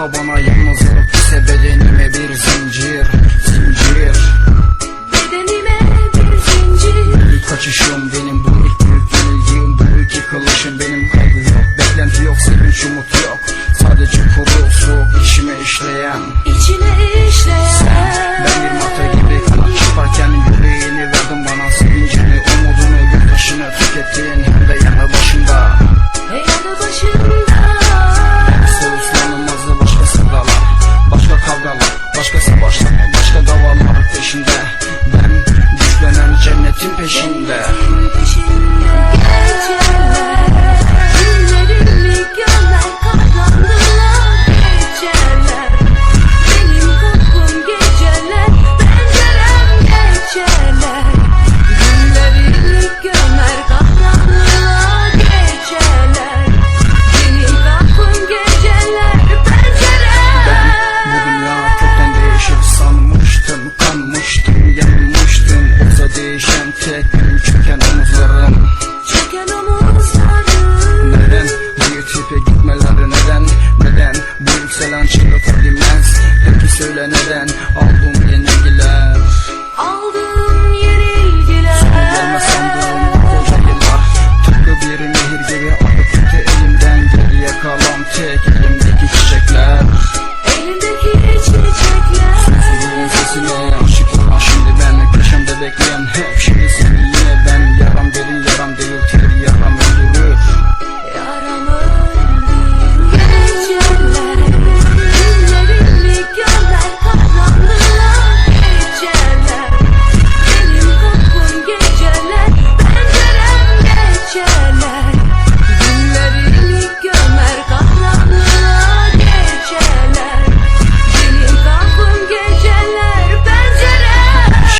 Bağla bana yalnızlık ise bedenime bir zincir Zincir. Bedenime bir zincir. İlk kaçışım benim bu ilk büyük yenilgim Bu iki kılıçım benim. Kaygı yok Beklenti yok sevinç umut that. söyle neden aldın yenilgiler? Aldığım yenilgiler. Sorularına sandığım koca yıllar. Tıpkı bir nehir gibi akıp elimden geriye kalan tek